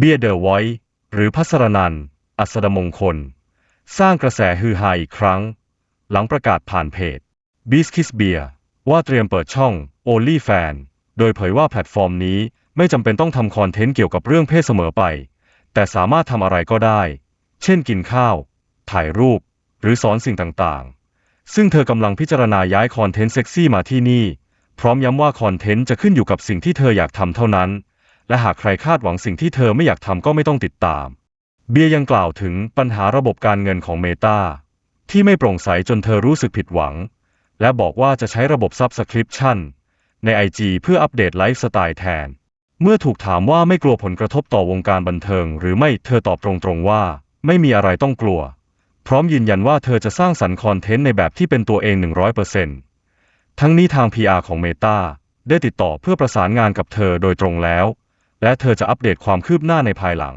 เบียเดอะไวท์หรือพัสรนันอัสดมงคล สร้างกระแสฮือฮาอีกครั้ง หลังประกาศผ่านเพจ b e a s k i s Beer ว่าเตรียมเปิดช่อง OnlyFan โดยเผยว่าแพลตฟอร์มนี้ไม่จำเป็นต้องทำคอนเทนต์เกี่ยวกับเรื่องเพศเสมอไป แต่สามารถทำอะไรก็ได้ เช่นกินข้าว ถ่ายรูป หรือสอนสิ่งต่างๆ ซึ่งเธอกำลังพิจารณาย้ายคอนเทนต์เซ็กซี่มาที่นี่ พร้อมย้ำว่าคอนเทนต์จะขึ้นอยู่กับสิ่งที่เธออยากทำเท่านั้น และหากใครคาดหวังสิ่งที่เธอไม่อยากทำก็ไม่ต้องติดตาม เบียยังกล่าวถึงปัญหาระบบการเงินของเมตาที่ไม่โปร่งใสจนเธอรู้สึกผิดหวัง และบอกว่าจะใช้ระบบ Subscription ใน IG เพื่ออัปเดตไลฟ์สไตล์แทน เมื่อถูกถามว่าไม่กลัวผลกระทบต่อวงการบันเทิง หรือไม่เธอตอบตรงๆว่า ไม่มีอะไรต้องกลัว พร้อมยืนยันว่าเธอจะสร้างสรรค์คอนเทนต์ในแบบที่เป็นตัวเอง 100%ทั้งนี้ทาง PR ของ Meta ได้ติดต่อเพื่อประสานงานกับเธอโดยตรงแล้ว และเธอจะอัปเดตความคืบหน้าในภายหลัง